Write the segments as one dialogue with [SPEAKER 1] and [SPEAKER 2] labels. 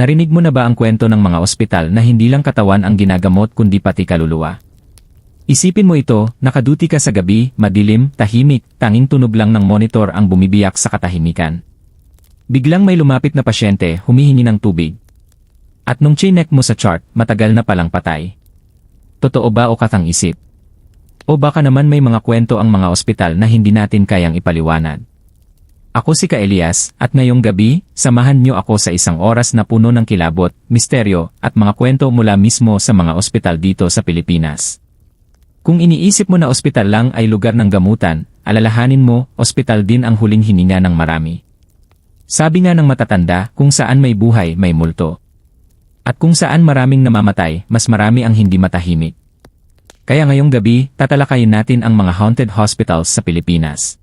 [SPEAKER 1] Narinig mo na ba ang kwento ng mga ospital na hindi lang katawan ang ginagamot kundi pati kaluluwa? Isipin mo ito, nakaduty ka sa gabi, madilim, tahimik, tanging tunog lang ng monitor ang bumibiyak sa katahimikan. Biglang may lumapit na pasyente, humihingi ng tubig. At nung chinek mo sa chart, matagal na palang patay. Totoo ba o katang isip? O baka naman may mga kwento ang mga ospital na hindi natin kayang ipaliwanag. Ako si Ka Elias, at ngayong gabi, samahan niyo ako sa isang oras na puno ng kilabot, misteryo, at mga kwento mula mismo sa mga ospital dito sa Pilipinas. Kung iniisip mo na ospital lang ay lugar ng gamutan, alalahanin mo, ospital din ang huling hininga ng marami. Sabi nga ng matatanda, kung saan may buhay, may multo. At kung saan maraming namamatay, mas marami ang hindi matahimik. Kaya ngayong gabi, tatalakayin natin ang mga haunted hospitals sa Pilipinas.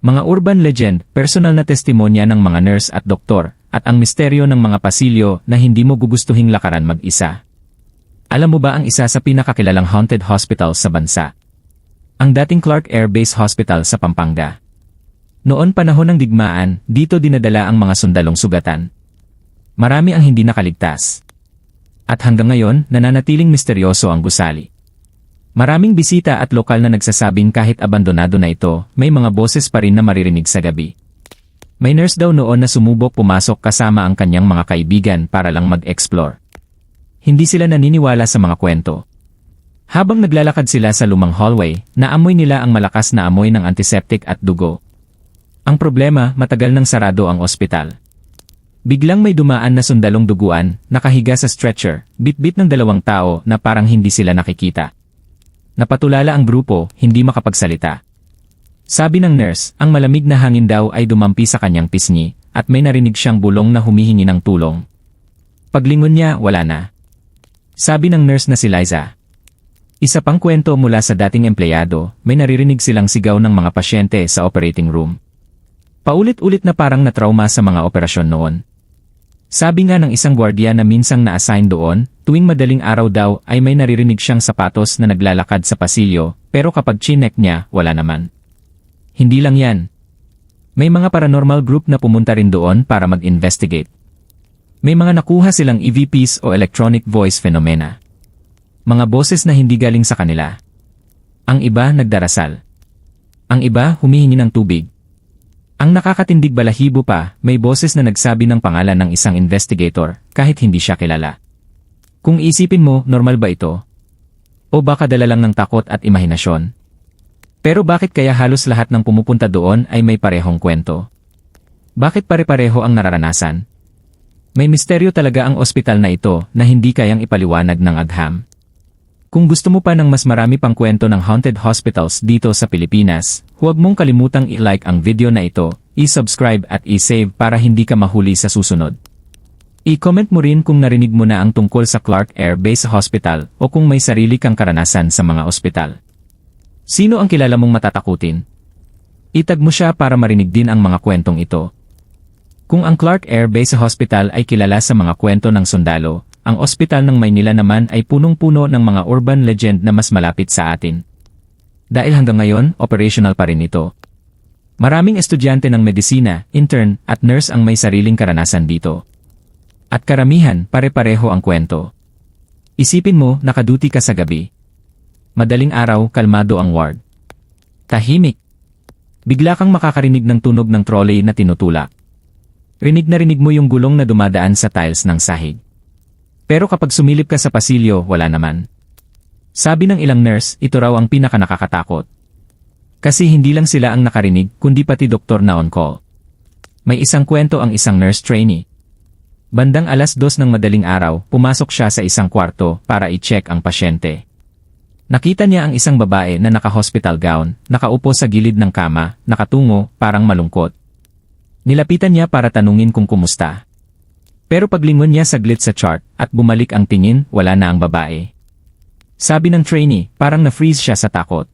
[SPEAKER 1] Mga urban legend, personal na testimonya ng mga nurse at doktor, at ang misteryo ng mga pasilyo na hindi mo gugustuhing lakaran mag-isa. Alam mo ba ang isa sa pinakakilalang haunted hospital sa bansa? Ang dating Clark Air Base Hospital sa Pampanga. Noon panahon ng digmaan, dito dinadala ang mga sundalong sugatan. Marami ang hindi nakaligtas. At hanggang ngayon, nananatiling misteryoso ang gusali. Maraming bisita at lokal na nagsasabing kahit abandonado na ito, may mga boses pa rin na maririnig sa gabi. May nurse daw noon na sumubok pumasok kasama ang kanyang mga kaibigan para lang mag-explore. Hindi sila naniniwala sa mga kwento. Habang naglalakad sila sa lumang hallway, naamoy nila ang malakas na amoy ng antiseptic at dugo. Ang problema, matagal nang sarado ang ospital. Biglang may dumaan na sundalong duguan, nakahiga sa stretcher, bit-bit ng dalawang tao na parang hindi sila nakikita. Napatulala ang grupo, hindi makapagsalita. Sabi ng nurse, ang malamig na hangin daw ay dumampi sa kanyang pisngi, at may narinig siyang bulong na humihingi ng tulong. Paglingon niya, wala na. Sabi ng nurse na si Liza. Isa pang kwento mula sa dating empleyado, may naririnig silang sigaw ng mga pasyente sa operating room. Paulit-ulit na parang na-trauma sa mga operasyon noon. Sabi nga ng isang gwardiya na minsang na-assign doon, tuwing madaling araw daw ay may naririnig siyang sapatos na naglalakad sa pasilyo, pero kapag chinek niya, wala naman. Hindi lang yan. May mga paranormal group na pumunta rin doon para mag-investigate. May mga nakuha silang EVPs o electronic voice phenomena. Mga boses na hindi galing sa kanila. Ang iba nagdarasal. Ang iba humihingi ng tubig. Ang nakakatindig balahibo pa, may boses na nagsabi ng pangalan ng isang investigator, kahit hindi siya kilala. Kung isipin mo, normal ba ito? O baka dala lang ng takot at imahinasyon? Pero bakit kaya halos lahat ng pumupunta doon ay may parehong kwento? Bakit pare-pareho ang nararanasan? May misteryo talaga ang ospital na ito na hindi kayang ipaliwanag ng agham. Kung gusto mo pa ng mas marami pang kwento ng haunted hospitals dito sa Pilipinas, huwag mong kalimutang i-like ang video na ito, i-subscribe at i-save para hindi ka mahuli sa susunod. I-comment mo rin kung narinig mo na ang tungkol sa Clark Air Base Hospital o kung may sarili kang karanasan sa mga ospital. Sino ang kilala mong matatakutin? Itag mo siya para marinig din ang mga kwentong ito. Kung ang Clark Air Base Hospital ay kilala sa mga kwento ng sundalo, ang ospital ng Maynila naman ay punong-puno ng mga urban legend na mas malapit sa atin. Dahil hanggang ngayon, operational pa rin ito. Maraming estudyante ng medisina, intern, at nurse ang may sariling karanasan dito. At karamihan, pare-pareho ang kwento. Isipin mo, nakaduty ka sa gabi. Madaling araw, kalmado ang ward. Tahimik. Bigla kang makakarinig ng tunog ng trolley na tinutulak. Rinig na rinig mo yung gulong na dumadaan sa tiles ng sahig. Pero kapag sumilip ka sa pasilyo, wala naman. Sabi ng ilang nurse, ito raw ang pinaka nakakatakot. Kasi hindi lang sila ang nakarinig, kundi pati doktor na on call. May isang kwento ang isang nurse trainee. Bandang alas dos ng madaling araw, pumasok siya sa isang kwarto para i-check ang pasyente. Nakita niya ang isang babae na naka-hospital gown, nakaupo sa gilid ng kama, nakatungo, parang malungkot. Nilapitan niya para tanungin kung kumusta. Pero paglingon niya saglit sa chart at bumalik ang tingin, wala na ang babae. Sabi ng trainee, parang na-freeze siya sa takot.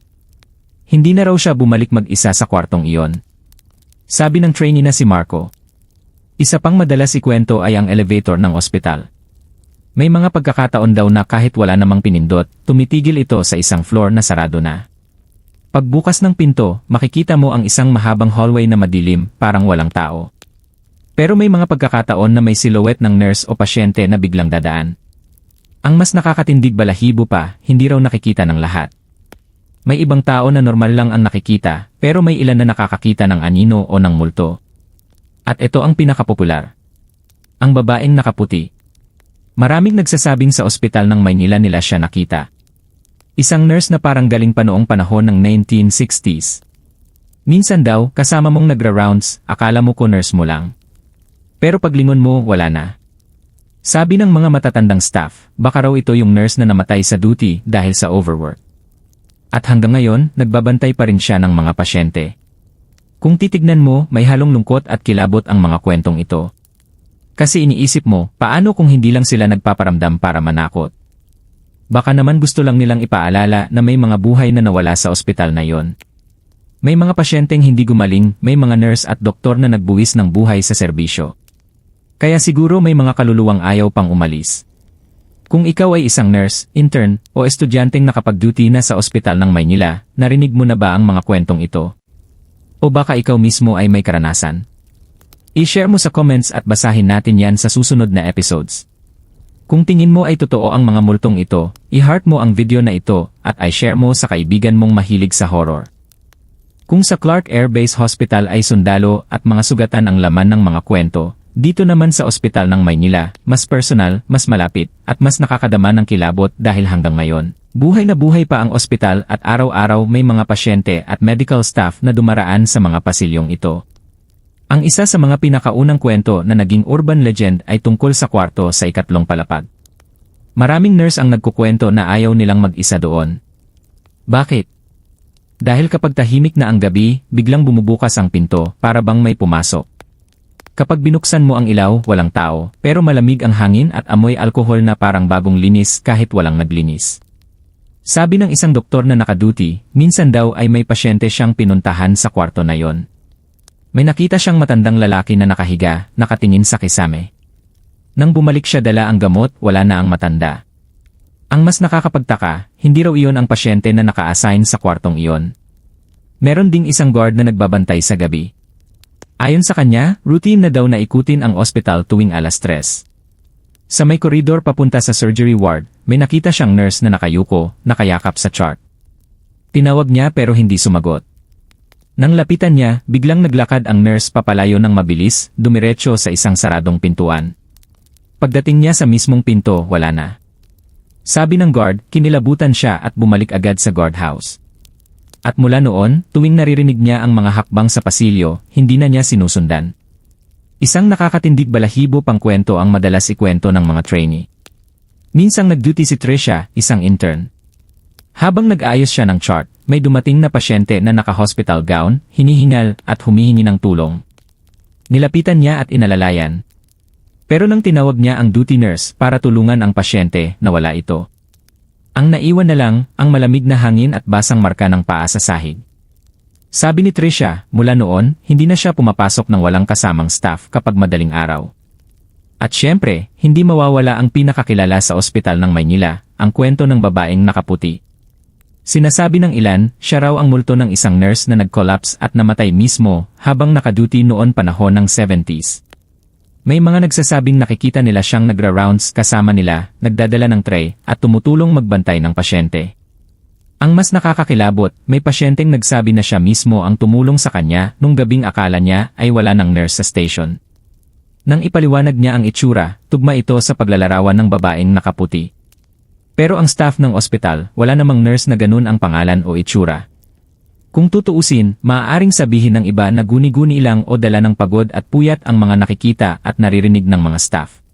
[SPEAKER 1] Hindi na raw siya bumalik mag-isa sa kwartong iyon. Sabi ng trainee na si Marco. Isa pang madalas ikwento ay ang elevator ng ospital. May mga pagkakataon daw na kahit wala namang pinindot, tumitigil ito sa isang floor na sarado na. Pagbukas ng pinto, makikita mo ang isang mahabang hallway na madilim, parang walang tao. Pero may mga pagkakataon na may silhouette ng nurse o pasyente na biglang dadaan. Ang mas nakakatindig balahibo pa, hindi raw nakikita ng lahat. May ibang tao na normal lang ang nakikita, pero may ilan na nakakakita ng anino o ng multo. At ito ang pinakapopular. Ang babaeng nakaputi. Maraming nagsasabing sa ospital ng Maynila nila siya nakita. Isang nurse na parang galing pa noong panahon ng 1960s. Minsan daw, kasama mong nagra-rounds, akala mo ko nurse mo lang. Pero paglingon mo, wala na. Sabi ng mga matatandang staff, baka raw ito yung nurse na namatay sa duty dahil sa overwork. At hanggang ngayon, nagbabantay pa rin siya ng mga pasyente. Kung titignan mo, may halong lungkot at kilabot ang mga kwentong ito. Kasi iniisip mo, paano kung hindi lang sila nagpaparamdam para manakot? Baka naman gusto lang nilang ipaalala na may mga buhay na nawala sa ospital na yon. May mga pasyenteng hindi gumaling, may mga nurse at doktor na nagbuwis ng buhay sa serbisyo. Kaya siguro may mga kaluluwang ayaw pang umalis. Kung ikaw ay isang nurse, intern, o estudyanteng nakapag-duty na sa ospital ng Maynila, narinig mo na ba ang mga kwentong ito? O baka ikaw mismo ay may karanasan? I-share mo sa comments at basahin natin yan sa susunod na episodes. Kung tingin mo ay totoo ang mga multong ito, i-heart mo ang video na ito at i-share mo sa kaibigan mong mahilig sa horror. Kung sa Clark Air Base Hospital ay sundalo at mga sugatan ang laman ng mga kwento, dito naman sa ospital ng Maynila, mas personal, mas malapit, at mas nakakadama ng kilabot dahil hanggang ngayon. Buhay na buhay pa ang ospital at araw-araw may mga pasyente at medical staff na dumaraan sa mga pasilyong ito. Ang isa sa mga pinakaunang kwento na naging urban legend ay tungkol sa kwarto sa ikatlong palapag. Maraming nurse ang nagkukwento na ayaw nilang mag-isa doon. Bakit? Dahil kapag tahimik na ang gabi, biglang bumubukas ang pinto para bang may pumasok. Kapag binuksan mo ang ilaw, walang tao, pero malamig ang hangin at amoy alkohol na parang bagong linis kahit walang naglinis. Sabi ng isang doktor na nakaduty, minsan daw ay may pasyente siyang pinuntahan sa kwarto na yon. May nakita siyang matandang lalaki na nakahiga, nakatingin sa kisame. Nang bumalik siya dala ang gamot, wala na ang matanda. Ang mas nakakapagtaka, hindi raw iyon ang pasyente na naka-assign sa kwartong iyon. Meron ding isang guard na nagbabantay sa gabi. Ayon sa kanya, routine na daw na ikutin ang ospital tuwing alas 3. Sa may koridor papunta sa surgery ward, may nakita siyang nurse na nakayuko, nakayakap sa chart. Tinawag niya pero hindi sumagot. Nang lapitan niya, biglang naglakad ang nurse papalayo ng mabilis, dumiretso sa isang saradong pintuan. Pagdating niya sa mismong pinto, wala na. Sabi ng guard, kinilabutan siya at bumalik agad sa guardhouse. At mula noon, tuwing naririnig niya ang mga hakbang sa pasilyo, hindi na niya sinusundan. Isang nakakatindig balahibo pang kwento ang madalas ikwento ng mga trainee. Minsang nag-duty si Trisha, isang intern. Habang nag-ayos siya ng chart, may dumating na pasyente na naka-hospital gown, hinihingal at humihingi ng tulong. Nilapitan niya at inalalayan. Pero nang tinawag niya ang duty nurse para tulungan ang pasyente, nawala ito. Ang naiwan na lang, ang malamig na hangin at basang marka ng paa sa sahig. Sabi ni Trisha, mula noon, hindi na siya pumapasok ng walang kasamang staff kapag madaling araw. At syempre, hindi mawawala ang pinakakilala sa ospital ng Maynila, ang kwento ng babaeng nakaputi. Sinasabi ng ilan, siya raw ang multo ng isang nurse na nag-collapse at namatay mismo habang nakaduty noon panahon ng 70s. May mga nagsasabing nakikita nila siyang nagra-rounds kasama nila, nagdadala ng tray, at tumutulong magbantay ng pasyente. Ang mas nakakakilabot, may pasyenteng nagsabi na siya mismo ang tumulong sa kanya nung gabing akala niya ay wala ng nurse sa station. Nang ipaliwanag niya ang itsura, tugma ito sa paglalarawan ng babaeng nakaputi. Pero ang staff ng ospital, wala namang nurse na ganun ang pangalan o itsura. Kung tutuusin, maaaring sabihin ng iba na guni-guni lang o dala ng pagod at puyat ang mga nakikita at naririnig ng mga staff.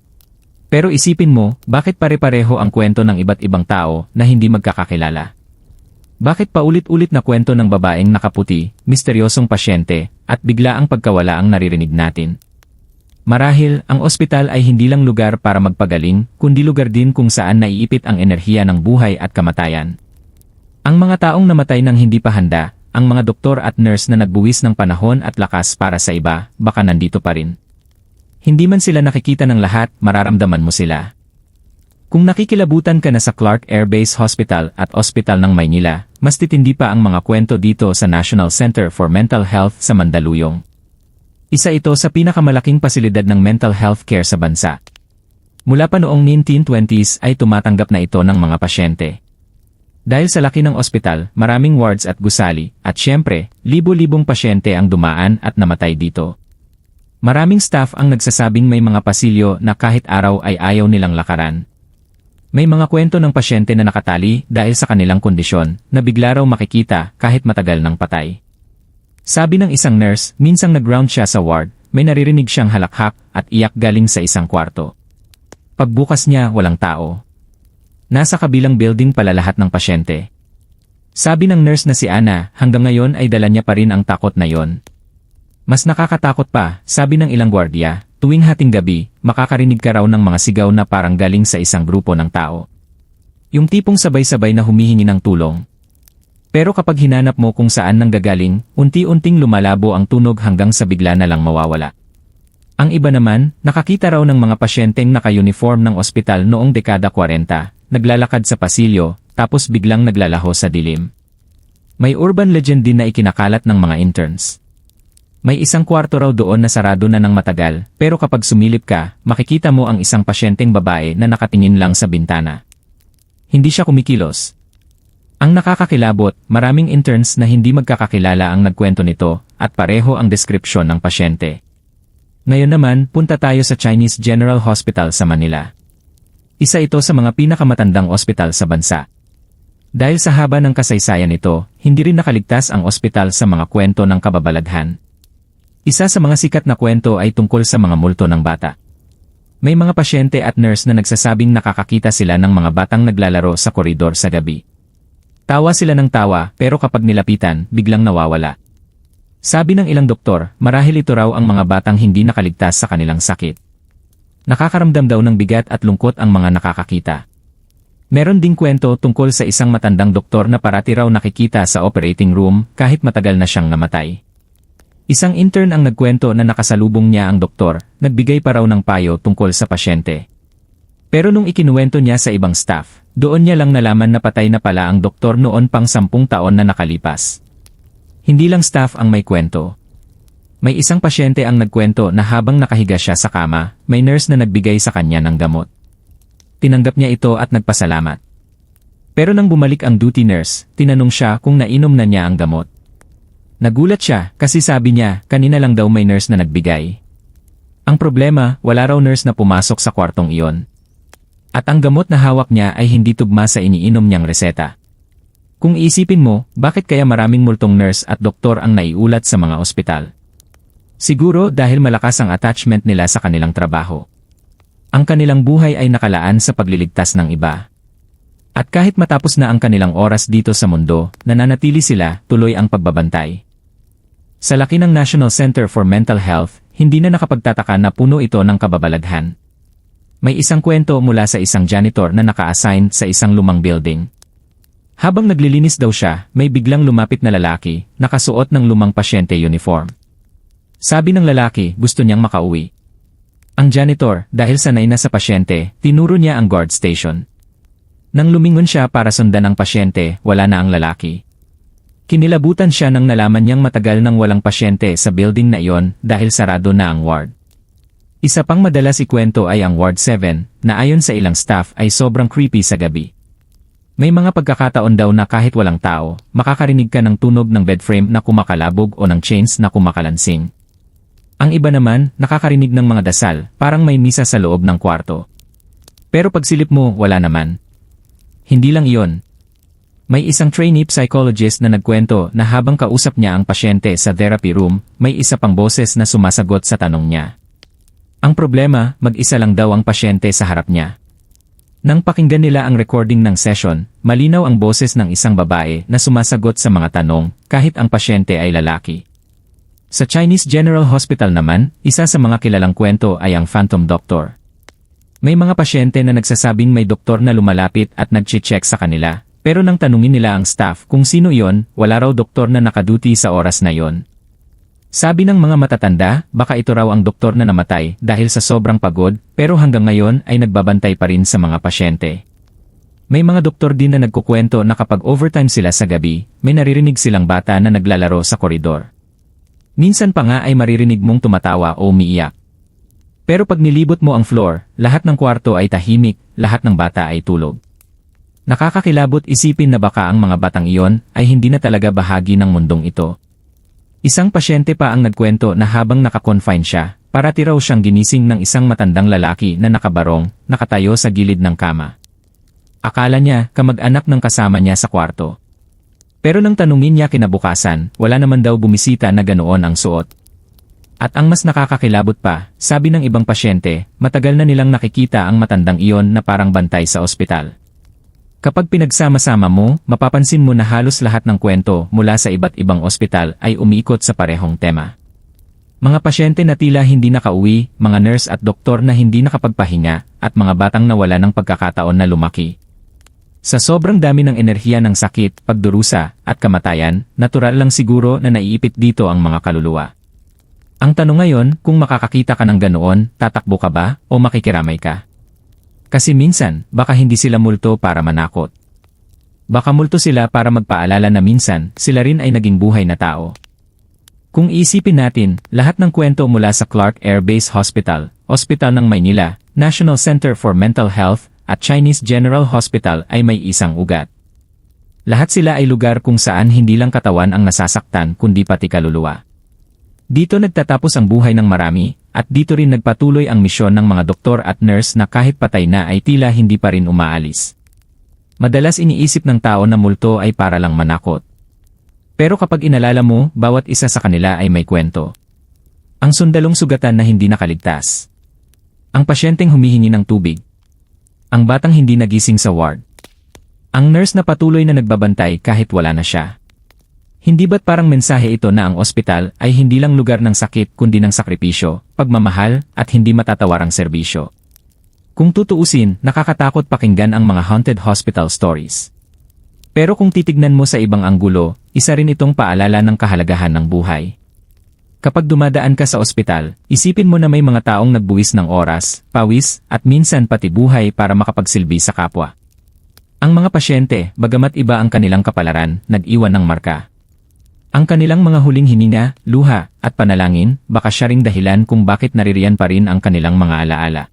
[SPEAKER 1] Pero isipin mo, bakit pare-pareho ang kwento ng iba't ibang tao na hindi magkakakilala? Bakit paulit-ulit na kwento ng babaeng nakaputi, misteryosong pasyente, at bigla ang pagkawala ang naririnig natin? Marahil, ang ospital ay hindi lang lugar para magpagaling, kundi lugar din kung saan naiipit ang enerhiya ng buhay at kamatayan. Ang mga taong namatay ng hindi pa handa, ang mga doktor at nurse na nagbuwis ng panahon at lakas para sa iba, baka nandito pa rin. Hindi man sila nakikita ng lahat, mararamdaman mo sila. Kung nakikilabutan ka na sa Clark Air Base Hospital at Ospital ng Maynila, mas titindi pa ang mga kwento dito sa National Center for Mental Health sa Mandaluyong. Isa ito sa pinakamalaking pasilidad ng mental health care sa bansa. Mula pa noong 1920s ay tumatanggap na ito ng mga pasyente. Dahil sa laki ng ospital, maraming wards at gusali, at syempre, libo-libong pasyente ang dumaan at namatay dito. Maraming staff ang nagsasabing may mga pasilyo na kahit araw ay ayaw nilang lakaran. May mga kwento ng pasyente na nakatali dahil sa kanilang kondisyon na bigla raw makikita kahit matagal ng patay. Sabi ng isang nurse, minsang nag-round siya sa ward, may naririnig siyang halakhak at iyak galing sa isang kwarto. Pagbukas niya, walang tao. Nasa kabilang building pala lahat ng pasyente. Sabi ng nurse na si Ana, hanggang ngayon ay dala niya pa rin ang takot na yon. Mas nakakatakot pa, sabi ng ilang gwardiya, tuwing hating gabi, makakarinig ka raw ng mga sigaw na parang galing sa isang grupo ng tao. Yung tipong sabay-sabay na humihingi ng tulong. Pero kapag hinanap mo kung saan nanggagaling, unti-unting lumalabo ang tunog hanggang sa bigla na lang mawawala. Ang iba naman, nakakita raw ng mga pasyenteng naka-uniform ng ospital noong dekada 40, naglalakad sa pasilyo, tapos biglang naglalaho sa dilim. May urban legend din na ikinakalat ng mga interns. May isang kwarto raw doon na sarado na ng matagal, pero kapag sumilip ka, makikita mo ang isang pasyenteng babae na nakatingin lang sa bintana. Hindi siya kumikilos, ang nakakakilabot, maraming interns na hindi magkakakilala ang nagkwento nito at pareho ang deskripsyon ng pasyente. Ngayon naman, punta tayo sa Chinese General Hospital sa Manila. Isa ito sa mga pinakamatandang ospital sa bansa. Dahil sa haba ng kasaysayan nito, hindi rin nakaligtas ang ospital sa mga kwento ng kababalaghan. Isa sa mga sikat na kwento ay tungkol sa mga multo ng bata. May mga pasyente at nurse na nagsasabing nakakakita sila ng mga batang naglalaro sa koridor sa gabi. Tawa sila ng tawa pero kapag nilapitan, biglang nawawala. Sabi ng ilang doktor, marahil ito raw ang mga batang hindi nakaligtas sa kanilang sakit. Nakakaramdam daw ng bigat at lungkot ang mga nakakakita. Meron ding kwento tungkol sa isang matandang doktor na parati raw nakikita sa operating room kahit matagal na siyang namatay. Isang intern ang nagkwento na nakasalubong niya ang doktor, nagbigay pa raw ng payo tungkol sa pasyente. Pero nung ikinuwento niya sa ibang staff, doon niya lang nalaman na patay na pala ang doktor noon pang sampung taon na nakalipas. Hindi lang staff ang may kwento. May isang pasyente ang nagkwento na habang nakahiga siya sa kama, may nurse na nagbigay sa kanya ng gamot. Tinanggap niya ito at nagpasalamat. Pero nang bumalik ang duty nurse, tinanong siya kung nainom na niya ang gamot. Nagulat siya kasi sabi niya kanina lang daw may nurse na nagbigay. Ang problema, wala raw nurse na pumasok sa kwartong iyon. At ang gamot na hawak niya ay hindi tugma sa iniinom niyang reseta. Kung isipin mo, bakit kaya maraming multong nurse at doktor ang naiulat sa mga ospital? Siguro dahil malakas ang attachment nila sa kanilang trabaho. Ang kanilang buhay ay nakalaan sa pagliligtas ng iba. At kahit matapos na ang kanilang oras dito sa mundo, nananatili sila tuloy ang pagbabantay. Sa laki ng National Center for Mental Health, hindi na nakapagtataka na puno ito ng kababalaghan. May isang kwento mula sa isang janitor na naka-assign sa isang lumang building. Habang naglilinis daw siya, may biglang lumapit na lalaki, nakasuot ng lumang pasyente uniform. Sabi ng lalaki, gusto niyang makauwi. Ang janitor, dahil sanay na sa pasyente, tinuro niya ang guard station. Nang lumingon siya para sundan ang pasyente, wala na ang lalaki. Kinilabutan siya nang nalaman niyang matagal nang walang pasyente sa building na iyon dahil sarado na ang ward. Isa pang madalas ikwento ay ang Ward 7, na ayon sa ilang staff ay sobrang creepy sa gabi. May mga pagkakataon daw na kahit walang tao, makakarinig ka ng tunog ng bedframe na kumakalabog o ng chains na kumakalansing. Ang iba naman, nakakarinig ng mga dasal, parang may misa sa loob ng kwarto. Pero pagsilip mo, wala naman. Hindi lang iyon. May isang trainee psychologist na nagkwento na habang kausap niya ang pasyente sa therapy room, may isa pang boses na sumasagot sa tanong niya. Ang problema, mag-isa lang daw ang pasyente sa harap niya. Nang pakinggan nila ang recording ng session, malinaw ang boses ng isang babae na sumasagot sa mga tanong kahit ang pasyente ay lalaki. Sa Chinese General Hospital naman, isa sa mga kilalang kwento ay ang Phantom Doctor. May mga pasyente na nagsasabing may doktor na lumalapit at nag-check sa kanila, pero nang tanungin nila ang staff kung sino yon, wala raw doktor na nakaduty sa oras na yon. Sabi ng mga matatanda, baka ito raw ang doktor na namatay dahil sa sobrang pagod, pero hanggang ngayon ay nagbabantay pa rin sa mga pasyente. May mga doktor din na nagkukwento na kapag overtime sila sa gabi, may naririnig silang bata na naglalaro sa koridor. Minsan pa nga ay maririnig mong tumatawa o umiiyak. Pero pag nilibot mo ang floor, lahat ng kwarto ay tahimik, lahat ng bata ay tulog. Nakakakilabot isipin na baka ang mga batang iyon ay hindi na talaga bahagi ng mundong ito. Isang pasyente pa ang nagkwento na habang nakakonfine siya, parati raw siyang ginising ng isang matandang lalaki na nakabarong, nakatayo sa gilid ng kama. Akala niya kamag-anak ng kasama niya sa kwarto. Pero nang tanungin niya kinabukasan, wala naman daw bumisita na ganoon ang suot. At ang mas nakakakilabot pa, sabi ng ibang pasyente, matagal na nilang nakikita ang matandang iyon na parang bantay sa ospital. Kapag pinagsama-sama mo, mapapansin mo na halos lahat ng kwento mula sa iba't ibang ospital ay umiikot sa parehong tema. Mga pasyente na tila hindi nakauwi, mga nurse at doktor na hindi nakapagpahinga, at mga batang nawala ng pagkakataon na lumaki. Sa sobrang dami ng enerhiya ng sakit, pagdurusa, at kamatayan, natural lang siguro na naiipit dito ang mga kaluluwa. Ang tanong ngayon, kung makakakita ka ng ganoon, tatakbo ka ba o makikiramay ka? Kasi minsan, baka hindi sila multo para manakot. Baka multo sila para magpaalala na minsan, sila rin ay naging buhay na tao. Kung isipin natin, lahat ng kwento mula sa Clark Air Base Hospital, Hospital ng Maynila, National Center for Mental Health, at Chinese General Hospital ay may isang ugat. Lahat sila ay lugar kung saan hindi lang katawan ang nasasaktan kundi pati kaluluwa. Dito nagtatapos ang buhay ng marami, at dito rin nagpatuloy ang misyon ng mga doktor at nurse na kahit patay na ay tila hindi pa rin umaalis. Madalas iniisip ng tao na multo ay para lang manakot. Pero kapag inalala mo, bawat isa sa kanila ay may kwento. Ang sundalong sugatan na hindi nakaligtas. Ang pasyenteng humihingi ng tubig. Ang batang hindi nagising sa ward. Ang nurse na patuloy na nagbabantay kahit wala na siya. Hindi ba't parang mensahe ito na ang ospital ay hindi lang lugar ng sakit kundi ng sakripisyo, pagmamahal, at hindi matatawarang serbisyo? Kung tutuusin, nakakatakot pakinggan ang mga haunted hospital stories. Pero kung titignan mo sa ibang anggulo, isa rin itong paalala ng kahalagahan ng buhay. Kapag dumadaan ka sa ospital, isipin mo na may mga taong nagbuwis ng oras, pawis, at minsan pati buhay para makapagsilbi sa kapwa. Ang mga pasyente, bagamat iba ang kanilang kapalaran, nag-iwan ng marka. Ang kanilang mga huling hininga, luha, at panalangin, baka siya ring dahilan kung bakit naririyan pa rin ang kanilang mga alaala.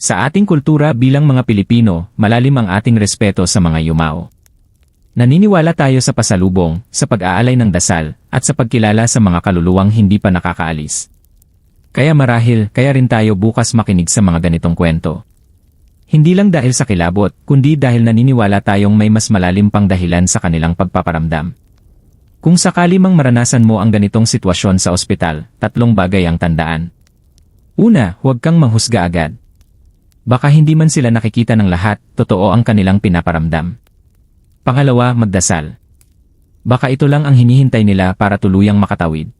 [SPEAKER 1] Sa ating kultura bilang mga Pilipino, malalim ang ating respeto sa mga yumao. Naniniwala tayo sa pasalubong, sa pag-aalay ng dasal, at sa pagkilala sa mga kaluluwang hindi pa nakakaalis. Kaya marahil, kaya rin tayo bukas makinig sa mga ganitong kwento. Hindi lang dahil sa kilabot, kundi dahil naniniwala tayong may mas malalim pang dahilan sa kanilang pagpaparamdam. Kung sakali mang maranasan mo ang ganitong sitwasyon sa ospital, tatlong bagay ang tandaan. Una, huwag kang manghusga agad. Baka hindi man sila nakikita ng lahat, totoo ang kanilang pinaparamdam. Pangalawa, magdasal. Baka ito lang ang hinihintay nila para tuluyang makatawid.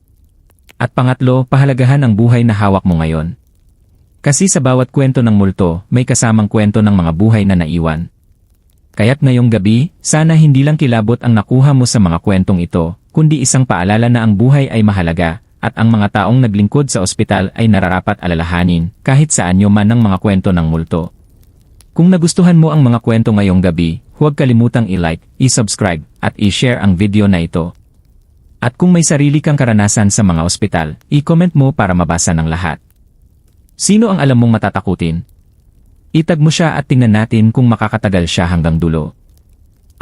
[SPEAKER 1] At pangatlo, pahalagahan ang buhay na hawak mo ngayon. Kasi sa bawat kwento ng multo, may kasamang kwento ng mga buhay na naiwan. Kaya't ngayong gabi, sana hindi lang kilabot ang nakuha mo sa mga kwentong ito, kundi isang paalala na ang buhay ay mahalaga, at ang mga taong naglingkod sa ospital ay nararapat alalahanin, kahit saan nyo man ang mga kwento ng multo. Kung nagustuhan mo ang mga kwento ngayong gabi, huwag kalimutang i-like, i-subscribe, at i-share ang video na ito. At kung may sarili kang karanasan sa mga ospital, i-comment mo para mabasa ng lahat. Sino ang alam mong matatakutin? Itag mo siya at tingnan natin kung makakatagal siya hanggang dulo.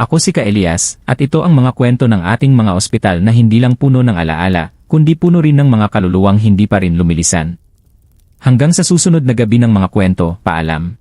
[SPEAKER 1] Ako si Ka Elias, at ito ang mga kwento ng ating mga ospital na hindi lang puno ng alaala, kundi puno rin ng mga kaluluwang hindi pa rin lumilisan. Hanggang sa susunod na gabi ng mga kwento, paalam.